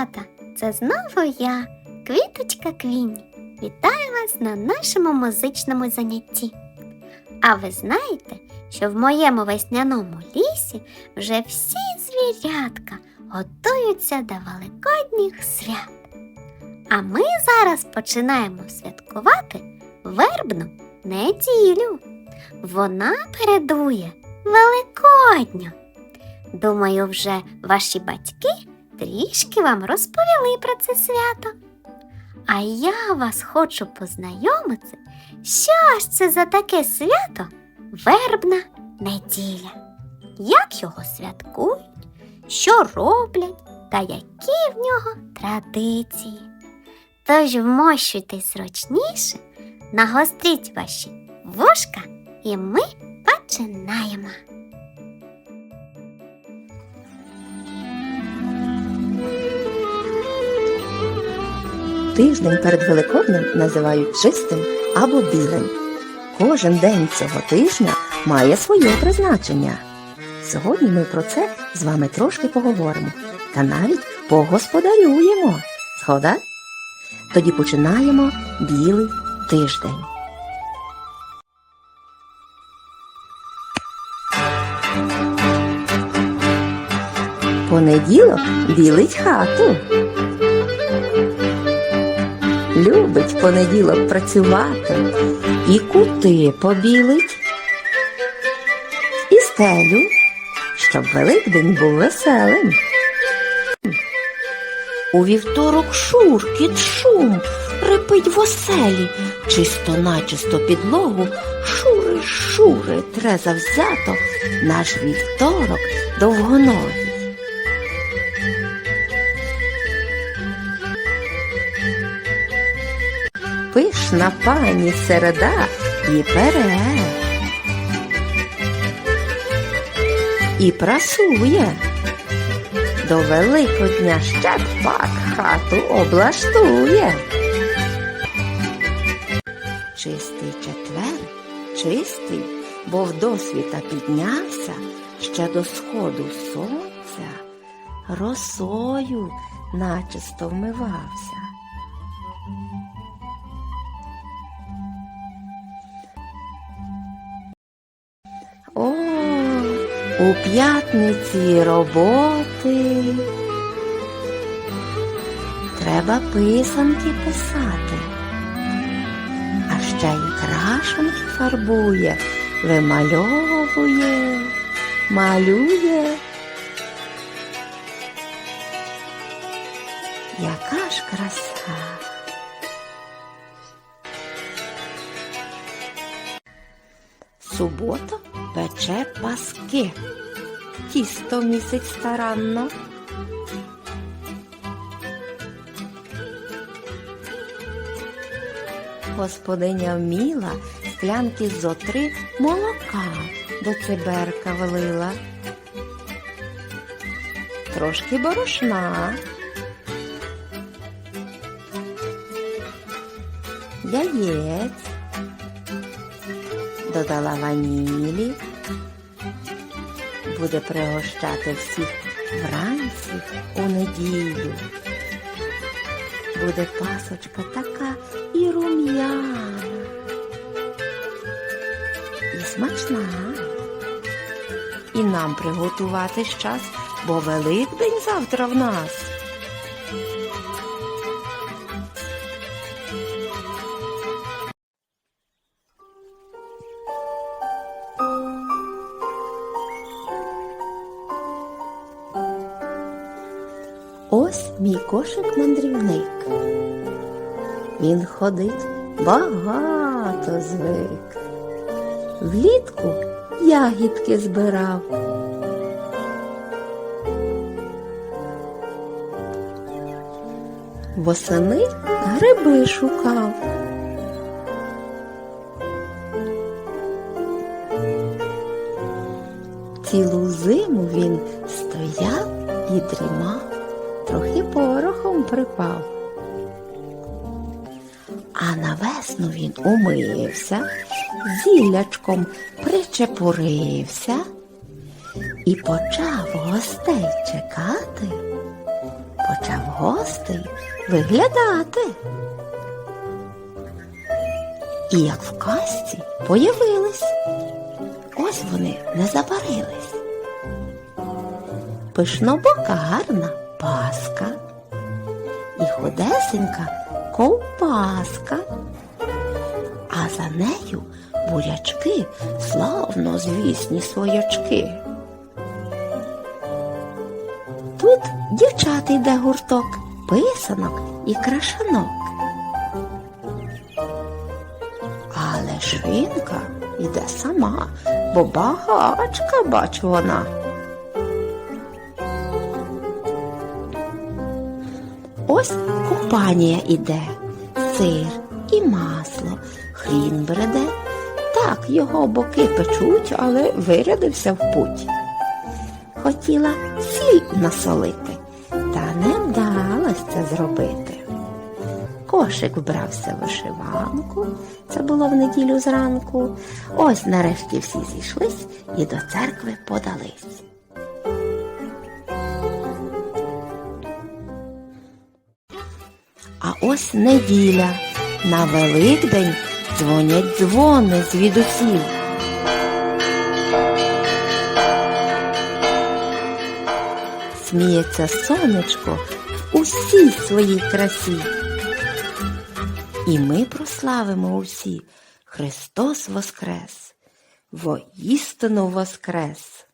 малята! Це знову я, Квіточка Квіні. Вітаю вас на нашому музичному занятті. А ви знаєте, що в моєму весняному лісі вже всі звірятка готуються до великодніх свят. А ми зараз починаємо святкувати вербну неділю. Вона передує Великодню. Думаю, вже ваші батьки трішки вам розповіли про це свято. А я вас хочу познайомити, що ж це за таке свято вербна неділя. Як його святкують, що роблять та які в нього традиції. Тож вмощуйтесь зручніше, нагостріть ваші вушка, і ми починаємо. Тиждень перед Великоднем називають чистим або білим. Кожен день цього тижня має своє призначення. Сьогодні ми про це з вами трошки поговоримо та навіть погосподарюємо. Згода? Тоді починаємо білий тиждень. Понеділок білить хату. Любить понеділок працювати, і кути побілить, і стелю, щоб Великдень був веселим. У вівторок шуркіт шум, репить в оселі, чисто начисто підлогу, шури, шури, тре завзято, наш вівторок довгоногий. Пишна пані середа і пере. І прасує. До Великодня ще пак хату облаштує. Чистий четвер, чистий, бо в досвіта піднявся ще до сходу сонця, росою начисто вмивався. У п'ятниці роботи. Треба писанки писати. А ще й крашенки фарбує, вимальовує, малює. Яка ж краса. Субота пече паски. Тісто місить старанно. Господиня вміла склянки зо три молока до циберка влила. Трошки борошна. Яєць додала ванілі, буде пригощати всіх вранці у неділю. Буде пасочка така і рум'яна, і смачна. І нам приготувати час, бо Великдень завтра в нас. Ось мій кошик мандрівник. Він ходить багато звик. Влітку ягідки збирав. Восени гриби шукав. Цілу зиму він стояв і дрімав трохи порохом припав. А на весну він умився, зіллячком причепурився і почав гостей чекати почав гостей виглядати. І як в казці появились. Ось вони не забарились. Пишнобока гарна паска і худесенька ковпаска, а за нею бурячки, славно звісні своячки. Тут дівчат йде гурток, писанок і крашанок. Але швинка йде сама, бо багачка, бачу вона. Ось компанія іде, сир і масло, хрін бреде. Так його боки печуть, але вирядився в путь. Хотіла сіль насолити, та не вдалося це зробити. Кошик вбрався вишиванку, це було в неділю зранку. Ось нарешті всі зійшлись і до церкви подались. А ось неділя. На Великдень дзвонять дзвони звідусіль. Сміється сонечко в усій своїй красі. І ми прославимо усі Христос Воскрес, воістину Воскрес.